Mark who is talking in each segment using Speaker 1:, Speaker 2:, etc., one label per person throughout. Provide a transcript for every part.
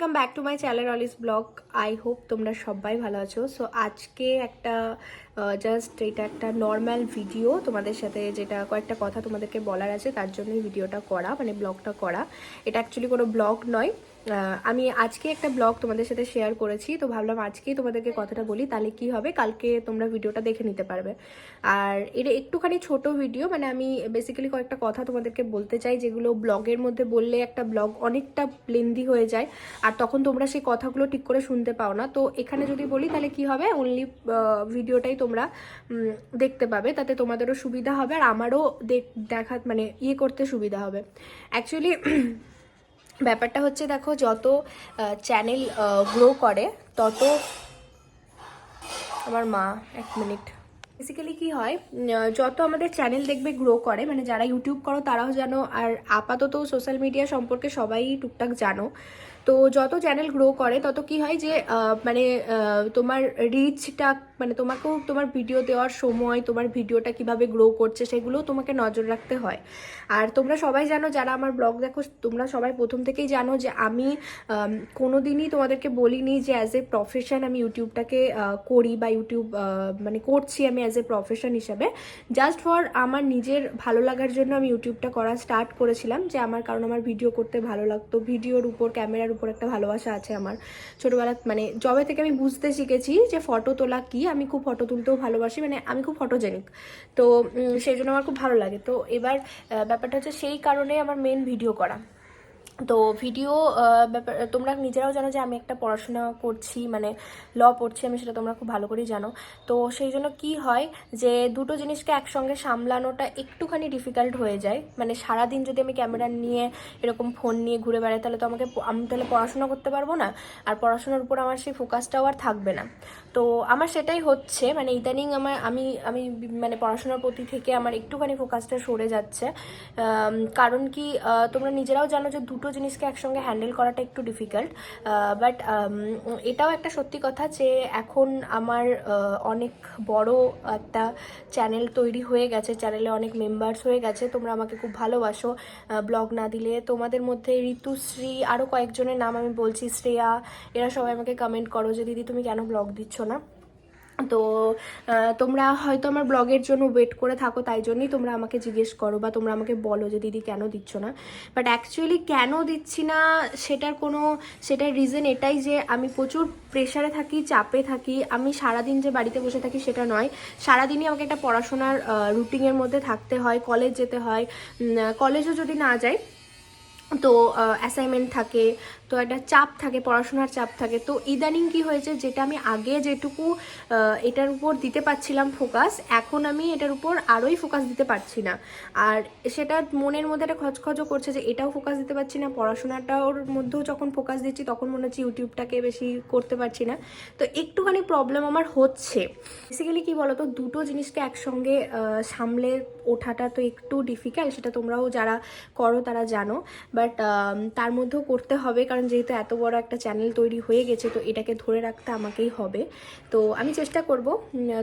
Speaker 1: Welcome back to my channel Oli's blog I hope তোমরা সবাই ভালো আছো। সো আজকে একটা জাস্ট এটা একটা নর্ম্যাল ভিডিও তোমাদের সাথে, যেটা কয়েকটা কথা তোমাদেরকে বলার আছে, তার জন্যই ভিডিওটা করা মানে ব্লগটা করা। এটা অ্যাকচুয়ালি কোনো ব্লগ নয়। আমি আজকে একটা ব্লগ তোমাদের সাথে শেয়ার করেছি, তো ভাবলাম আজকেই তোমাদেরকে কথাটা বলি, তাহলে কি হবে? কালকে তোমরা ভিডিওটা দেখে নিতে পারবে। আর এটা একটুখানি ছোট ভিডিও মানে আমি বেসিক্যালি কয়েকটা কথা তোমাদেরকে বলতে চাই, যেগুলো ব্লগের মধ্যে বললে একটা ব্লগ অনেকটা লেন্দি হয়ে যায়, আর তখন তোমরা সেই কথাগুলো ঠিক করে শুনতে পাও না। তো এখানে যদি বলি, তাহলে কি হবে? অনলি ভিডিওটাই তোমরা দেখতে পাবে, তাতে তোমাদেরও সুবিধা হবে, আর আমারও দেখ- দেখা মানে ইয়ে করতে সুবিধা হবে। অ্যাকচুয়ালি ব্যাপারটা হচ্ছে দেখো, যত চ্যানেল গ্রো করে, তত আমার মা, এক মিনিট বেসিক্যালি কি হয় যত আমাদের চ্যানেল দেখবে গ্রো করে মানে যারা ইউটিউব করো, তারাও জানো, আর আপাতত সোশ্যাল মিডিয়া সম্পর্কে সবাই টুকটাক জানো। তো যত চ্যানেল গ্রো করে তত কি হয় যে মানে তোমার রিচটা মানে তোমাকেও তোমার ভিডিও দেওয়ার সময় তোমার ভিডিওটা কীভাবে গ্রো করছে সেগুলোও তোমাকে নজর রাখতে হয়। আর তোমরা সবাই জানো যারা আমার ব্লগ দেখো তোমরা সবাই প্রথম থেকেই জানো যে আমি আম, কোনোদিনই তোমাদেরকে বলিনি যে অ্যাজ এ প্রফেশন আমি ইউটিউবটাকে করি বা ইউটিউব মানে করছি আমি অ্যাজ এ প্রফেশন হিসাবে। জাস্ট ফর আমার নিজের ভালো লাগার জন্য আমি ইউটিউবটা করা স্টার্ট করেছিলাম যে আমার কারণ আমার ভিডিও করতে ভালো লাগতো। ভিডিওর উপর ক্যামেরার উপর একটা ভালোবাসা আছে আমার। ছোটোবেলা মানে জবে থেকে আমি বুঝতে শিখেছি যে ফটো তোলা কি, আমি খুব ফটো তুলতেও ভালোবাসি মানে আমি খুব ফটোজেনিক তো সেই জন্য আমার খুব ভালো লাগে। তো এবার ব্যাপারটা হচ্ছে সেই কারণে আমার মেন ভিডিও করা। তো ভিডিও ব্যাপার, তোমরা নিজেরাও জানো যে আমি একটা পড়াশোনা করছি মানে ল পড়ছি, আমি সেটা তোমরা খুব ভালো করেই জানো। তো সেই জন্য কি হয় যে দুটো জিনিসকে একসঙ্গে সামলানোটা একটুখানি ডিফিকাল্ট হয়ে যায়। মানে সারাদিন যদি আমি ক্যামেরা নিয়ে এরকম ফোন নিয়ে ঘুরে বেড়াই, তাহলে তো আমাকে আমি তাহলে পড়াশোনা করতে পারব না। আর পড়াশোনার উপর আমার সেই ফোকাসটাও আর থাকবে না। তো আমার সেটাই হচ্ছে মানে ইদানিং আমার, আমি আমি মানে পড়াশোনার প্রতি থেকে আমার একটুখানি ফোকাসটা সরে যাচ্ছে। কারণ কি তোমরা নিজেরাও জানো যে দুটো জিনিসকে একসঙ্গে হ্যান্ডেল করাটা একটু ডিফিকাল্ট বাট এটাও একটা সত্যি কথা যে এখন আমার অনেক বড় একটা চ্যানেল তৈরি হয়ে গেছে চ্যানেলে অনেক মেম্বার্স হয়ে গেছে, তোমরা আমাকে খুব ভালোবাসো। ব্লগ না দিলে তোমাদের মধ্যে ঋতুশ্রী আরও কয়েকজনের নাম আমি বলছি, শ্রেয়া, এরা সবাই আমাকে কমেন্ট করো যে, দিদি, তুমি কেন ব্লগ দিচ্ছ না? তো তোমরা হয়তো আমার ব্লগের জন্য ওয়েট করে থাকো, তাই জন্যই তোমরা আমাকে জিজ্ঞেস করো বা তোমরা আমাকে বলো যে দিদি কেন দিচ্ছ না। বাট অ্যাকচুয়ালি কেন দিচ্ছি না সেটার কোনো, সেটার রিজন এটাই যে আমি প্রচুর প্রেশারে থাকি, চাপে থাকি, আমি সারাদিন যে বাড়িতে বসে থাকি সেটা নয়। সারাদিনই আমাকে একটা পড়াশোনার রুটিনের মধ্যে থাকতে হয় কলেজ যেতে হয় কলেজও যদি না যাই তো অ্যাসাইনমেন্ট থাকে তো একটা চাপ থাকে, পড়াশোনার চাপ থাকে। তো ইদানিং কি হয়েছে, যেটা আমি আগে যেটুকু এটার উপর দিতে পারছিলাম ফোকাস এখন আমি এটার উপর আরোই ফোকাস দিতে পারছি না। আর সেটা মনের মধ্যে একটা খচখচও করছে যে এটাও ফোকাস দিতে পারছি না পড়াশোনাটার মধ্যেও যখন ফোকাস দিচ্ছি তখন মনে হচ্ছে ইউটিউবটাকে বেশি করতে পারছি না। তো একটুখানি প্রবলেম আমার হচ্ছে। বেসিক্যালি কি বলতো, দুটো জিনিসকে একসঙ্গে সামলে ওঠাটা তো একটু ডিফিকাল্ট সেটা তোমরাও যারা করো তারা জানো। বাট তার মধ্যেও করতে হবে, কারণ যেহেতু এত বড় একটা চ্যানেল তৈরি হয়ে গেছে, তো এটাকে ধরে রাখতে আমাকেই হবে। তো আমি চেষ্টা করব।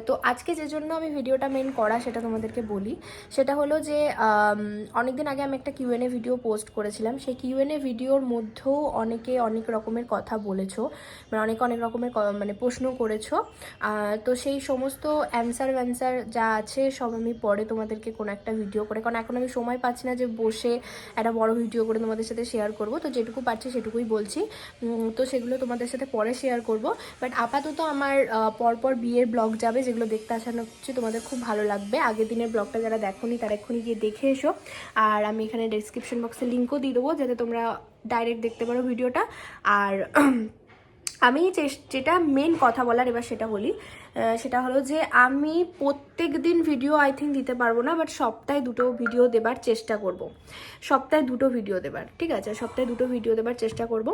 Speaker 1: তো আজকে যে জন্য আমি ভিডিওটা মেন করা সেটা তোমাদেরকে বলি, সেটা হলো যে অনেকদিন আগে আমি একটা কিউএনএ ভিডিও পোস্ট করেছিলাম। সেই কিউএনএ ভিডিওর মধ্যেও অনেকে অনেক রকমের কথা বলেছ মানে অনেকে অনেক রকমের মানে প্রশ্ন করেছ। তো সেই সমস্ত অ্যান্সার ভ্যান্সার যা আছে, সব আমি পরে তোমাদেরকে কোনো একটা ভিডিও করে, কারণ এখন আমি সময় পাচ্ছি না যে বসে একটা বড় ভিডিও করে তোমাদের সাথে শেয়ার করব। তো যেটুকু পারছি সেটুকুই বলছি তো সেগুলো তোমাদের সাথে পরে শেয়ার করব। বাট আপাতত আমার পরপর বিয়ের ব্লগ যাবে, যেগুলো দেখতে আসানো হচ্ছে, তোমাদের খুব ভালো লাগবে। আগের দিনের ব্লগটা যারা দেখোনি, তারা এক্ষুনি গিয়ে দেখে এসো। আর আমি এখানে ডেসক্রিপশন বক্সে লিঙ্কও দিয়ে দেবো, যাতে তোমরা ডাইরেক্ট দেখতে পারো ভিডিওটা। আর আমি যেটা মেন কথা বলার এবার সেটা বলি সেটা হলো যে আমি প্রত্যেক দিন ভিডিও আই থিঙ্ক দিতে পারব না বাট সপ্তাহে দুটো ভিডিও দেবার চেষ্টা করব। সপ্তাহে দুটো ভিডিও দেবার, ঠিক আছে? সপ্তাহে দুটো ভিডিও দেবার চেষ্টা করব।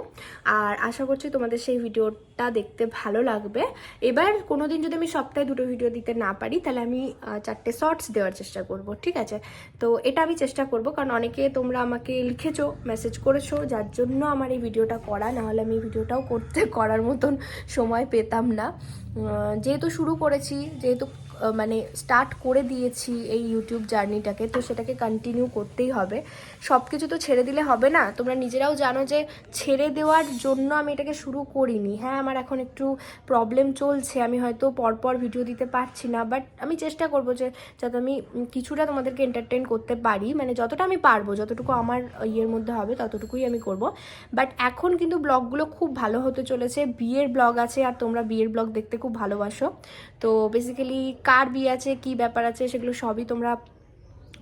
Speaker 1: আর আশা করছি তোমাদের সেই ভিডিওটা দেখতে ভালো লাগবে। এবার কোনো দিন যদি আমি সপ্তাহে দুটো ভিডিও দিতে না পারি, তাহলে আমি চারটে শর্টস দেওয়ার চেষ্টা করব, ঠিক আছে? তো এটা আমি চেষ্টা করব, কারণ অনেকে তোমরা আমাকে লিখেছো মেসেজ করেছ, যার জন্য আমার এই ভিডিওটা করা, নাহলে আমি ভিডিওটাও করতে করার মতন সময় পেতাম না। যেহেতু শুরু করেছি যেহেতু মানে স্টার্ট করে দিয়েছি এই ইউটিউব জার্নিটাকে তো সেটাকে কন্টিনিউ করতেই হবে। সব কিছু তো ছেড়ে দিলে হবে না। তোমরা নিজেরাও জানো যে ছেড়ে দেওয়ার জন্য আমি এটাকে শুরু করিনি। হ্যাঁ আমার এখন একটু প্রবলেম চলছে, আমি হয়তো পরপর ভিডিও দিতে পারছি না বাট আমি চেষ্টা করব যে যাতে আমি কিছুটা তোমাদেরকে এন্টারটেন করতে পারি। মানে যতটা আমি পারব, যতটুকু আমার ইয়ের মধ্যে হবে, ততটুকুই আমি করব। বাট এখন কিন্তু ব্লগগুলো খুব ভালো হতে চলেছে। বিয়ের ব্লগ আছে, আর তোমরা বিয়ের ব্লগ দেখতে খুব ভালোবাসো। তো বেসিক্যালি কার বিয়ে আছে, কি ব্যাপার আছে, সেগুলো সবই তোমরা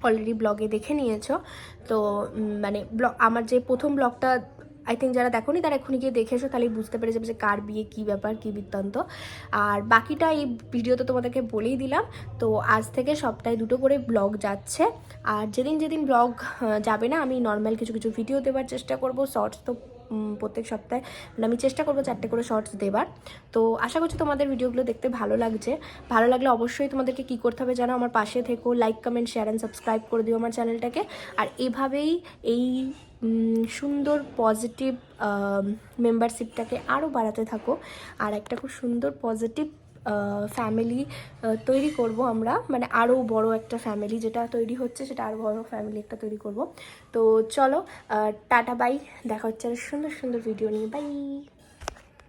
Speaker 1: অলরেডি ব্লগে দেখে নিয়েছো। তো মানে ব্লগ আমার যে প্রথম ব্লগটা আই থিঙ্ক যারা দেখোনি তারা এখনই গিয়ে দেখে এসো, তাহলেই বুঝতে পেরে যাবে যে কার বিয়ে, কী ব্যাপার, কী বৃত্তান্ত। আর বাকিটা এই ভিডিওতে তোমাদেরকে বলেই দিলাম। তো আজ থেকে সপ্তাহে দুটো করে ব্লগ যাচ্ছে। আর যেদিন যেদিন ব্লগ যাবে না, আমি নর্মাল কিছু কিছু ভিডিও দেওয়ার চেষ্টা করব শর্টস তো প্রত্যেক সপ্তাহে। মানে আমি চেষ্টা করব চারটে করে শর্টস দেবার। তো আশা করছি তোমাদের ভিডিওগুলো দেখতে ভালো লাগছে। ভালো লাগলে অবশ্যই তোমাদেরকে কি করতে হবে জানো? আমার পাশে থেকো like comment share and subscribe করে দিও আমার চ্যানেলটাকে। আর এভাবেই এই সুন্দর পজিটিভ মেম্বারশিপটাকে আরও বাড়াতে থাকো। আর একটা খুব সুন্দর পজিটিভ ফ্যামিলি তৈরি করব আমরা। মানে আরও বড় একটা ফ্যামিলি যেটা তৈরি হচ্ছে, সেটা আরও বড় ফ্যামিলি একটা তৈরি করব। তো চলো টাটা বাই দেখা হচ্ছে আর সুন্দর সুন্দর ভিডিও নিয়ে। বাই